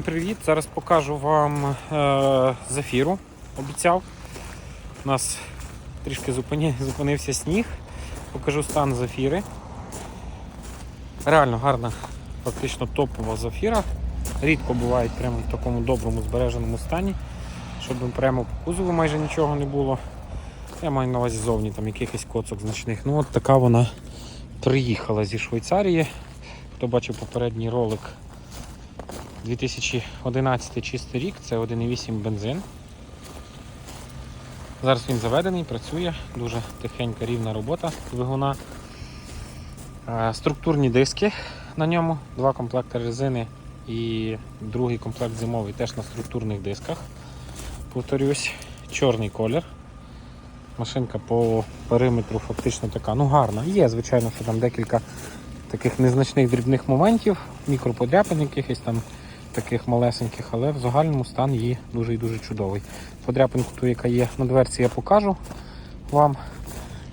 Всім привіт! Зараз покажу вам е, зафіру. Обіцяв. У нас трішки зупинився сніг. Покажу стан зафіри. Реально гарна, фактично топова зафіра. Рідко бувають прямо в такому доброму збереженому стані, щоб прямо по кузову майже нічого не було. Я маю на увазі зовні там якихось коцок значних. Ну от така вона приїхала зі Швейцарії. Хто бачив попередній ролик 2011 чистий рік, це 1,8 бензин. Зараз він заведений, працює, дуже тихенька рівна робота двигуна. Е, Структурні диски на ньому, два комплекти резини і другий комплект зимовий теж на структурних дисках. Повторюсь, чорний колір. Машинка по периметру фактично така, ну гарна. Є, звичайно, що там декілька таких незначних дрібних моментів, мікроподряпин якихось там таких малесеньких, але в загальному стан її дуже і дуже чудовий. Подряпинку ту, яка є на дверці, я покажу вам.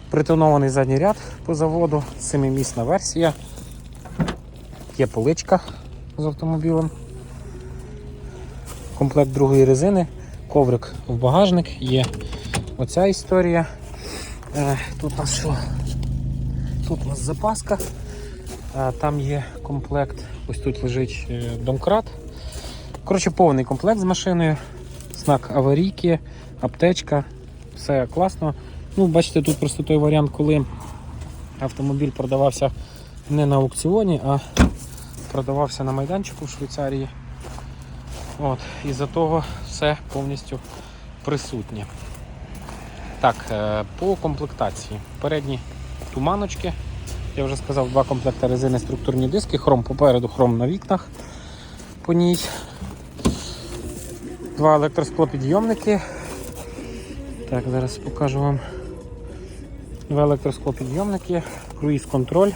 Притонований задній ряд по заводу, семимісна версія. Є поличка з автомобілем. Комплект другої резини, коврик в багажник, є оця історія. Е, Тут у нас що? Тут у нас запаска. Е, Там є комплект, ось тут лежить е, домкрат. Коротше, повний комплект з машиною, знак аварійки, аптечка, все класно. Ну, бачите, тут просто той варіант, коли автомобіль продавався не на аукціоні, а продавався на майданчику в Швейцарії. От, І за того все повністю присутнє. Так, е, по комплектації. Передні туманочки. Я вже сказав, два комплекти резини структурні диски, хром попереду, хром на вікнах по ній. Два електросклопідйомники. Так, зараз покажу вам два електросклопідйомники, круїз-контроль,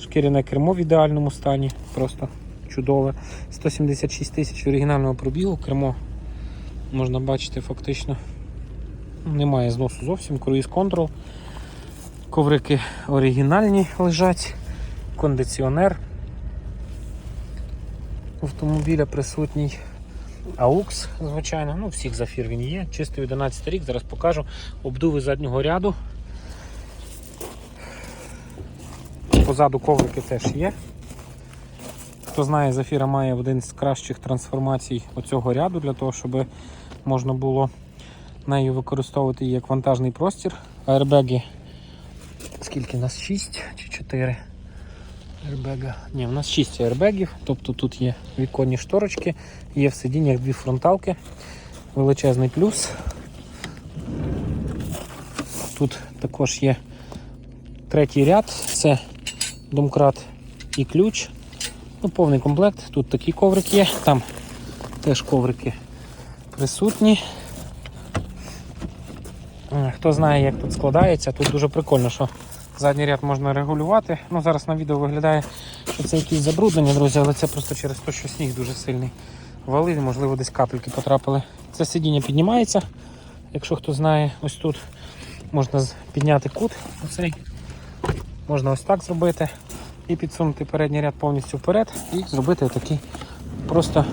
шкіряне кермо в ідеальному стані, просто чудове. 176 тисяч оригінального пробігу, кермо можна бачити фактично. Немає зносу зовсім, круїз-контрол. Коврики оригінальні лежать, кондиціонер автомобіля присутній. AUX, звичайно, ну всіх зафір він є. Чистий 11 рік, зараз покажу. Обдуви заднього ряду. Позаду коврики теж є. Хто знає, зафіра має один з кращих трансформацій оцього ряду для того, щоб можна було нею використовувати як вантажний простір. Аербеги Скільки у нас 6 чи 4 аербега? Ні, у нас 6 аербегів, тобто тут є віконні шторочки, є в сидіннях дві фронталки, величезний плюс. Тут також є третій ряд, це домкрат і ключ. Ну, Повний комплект. Тут такий коврик є, там теж коврики присутні. Е, Хто знає, як тут складається, тут дуже прикольно, що задній ряд можна регулювати. Ну, Зараз на відео виглядає, що це якісь забруднення, друзі, але це просто через те, що сніг дуже сильний валив, можливо, десь капельки потрапили. Це сидіння піднімається. Якщо хто знає, ось тут можна підняти кут. Оцей. Можна ось так зробити і підсунути передній ряд повністю вперед і зробити такий просто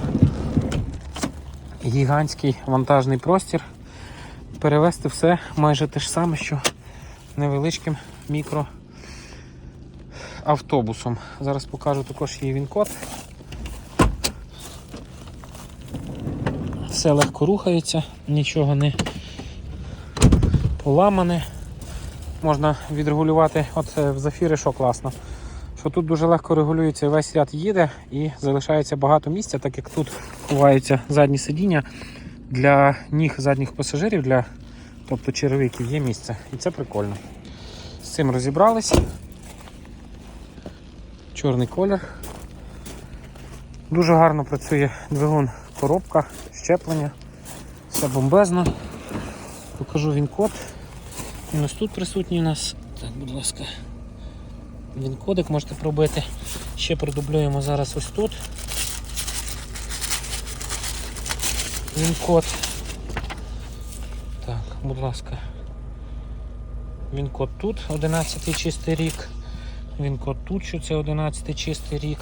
гігантський вантажний простір перевести все майже те ж саме, що невеличким мікроавтобусом. Зараз покажу також її він-код. Все легко рухається, нічого не поламане. Можна відрегулювати, от е, в зафіри, що класно. Що тут дуже легко регулюється, весь ряд їде і залишається багато місця, так як тут ховаються задні сидіння для ніг задніх пасажирів, для тобто черевиків є місце. І це прикольно. З цим розібрались. Чорний колір. Дуже гарно працює двигун, коробка, щеплення. Все бомбезно. Покажу він код. Він ось тут присутній у нас. Так, будь ласка. Він кодик можете пробити. Ще продублюємо зараз ось тут. Він код. Так, будь ласка. Він код тут 11 чистий рік. Він код тут, що це 11 чистий рік.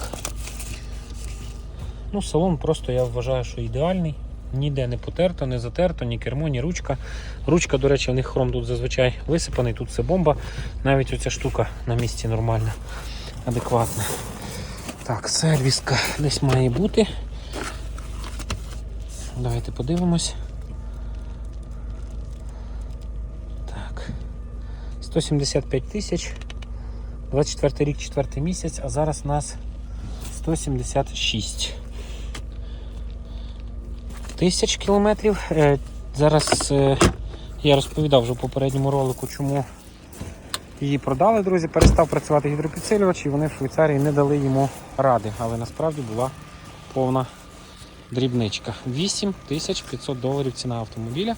Ну, салон просто я вважаю, що ідеальний. Ніде не потерто, не затерто, ні кермо, ні ручка. Ручка, до речі, в них хром тут зазвичай висипаний, тут все бомба. Навіть оця штука на місці нормальна, адекватна. Так, сервіска десь має бути. Давайте подивимось. Так. 175 тисяч. 24 рік, 4 місяць, а зараз у нас 176 тисяч кілометрів. Е, Зараз е, я розповідав вже в попередньому ролику, чому її продали, друзі. Перестав працювати гідропідсилювач і вони в Швейцарії не дали йому ради, але насправді була повна дрібничка. 8500 доларів ціна автомобіля.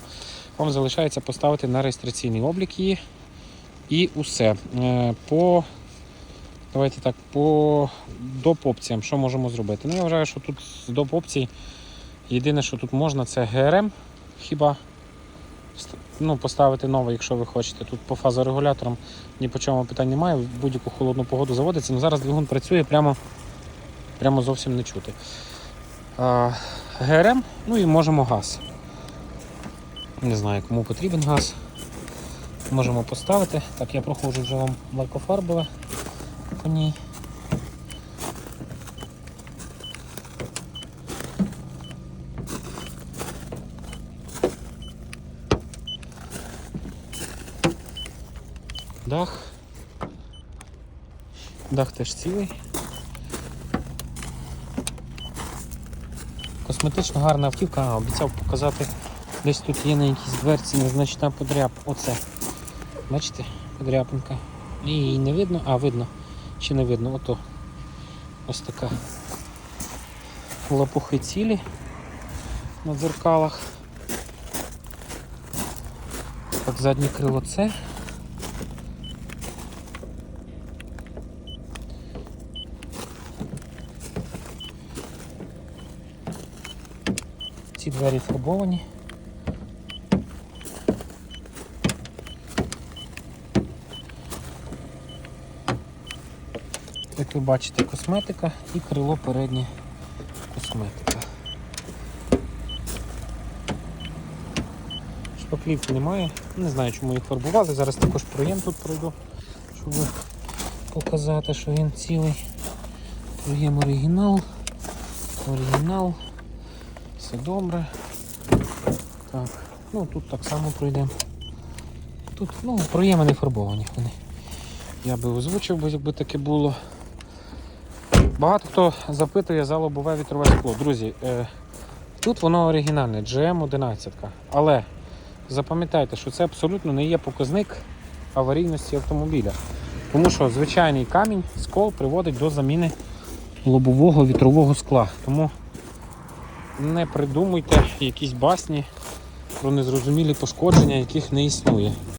Вам залишається поставити на реєстраційний облік її. І усе. Е, По Давайте так, по доп опціям, що можемо зробити? Ну, я вважаю, що тут з доп опцій єдине, що тут можна, це ГРМ. Хіба ну, поставити нове, якщо ви хочете. Тут по фазорегуляторам ні по чому питань немає, в будь-яку холодну погоду заводиться. Ну, зараз двигун працює прямо, прямо зовсім не чути. А, ГРМ, ну і можемо газ. Не знаю, кому потрібен газ. Можемо поставити. Так, я проходжу вже вам лакофарбове по ній. Дах. Дах теж цілий. Косметично гарна автівка, а, обіцяв показати. Десь тут є на якійсь дверці незначна подряп. Оце. Бачите, подряпинка. Її не видно, а видно. Чи не видно? Ото ось така лопухи цілі на дзеркалах. Так, заднє крило це. Ці двері фарбовані. Ви бачите, косметика і крило переднє косметика. Шпаклівки немає, не знаю, чому їх фарбували. Зараз також проєм тут пройду, щоб показати, що він цілий. Проєм оригінал. Оригінал. Все добре. Так, ну тут так само пройдемо. Тут ну, проєми не фарбовані вони. Я би озвучив, якби таке було. Багато хто запитує за лобове вітрове скло. Друзі, е, тут воно оригінальне, GM11. Але запам'ятайте, що це абсолютно не є показник аварійності автомобіля. Тому що звичайний камінь, скол приводить до заміни лобового вітрового скла. Тому не придумуйте якісь басні про незрозумілі пошкодження, яких не існує.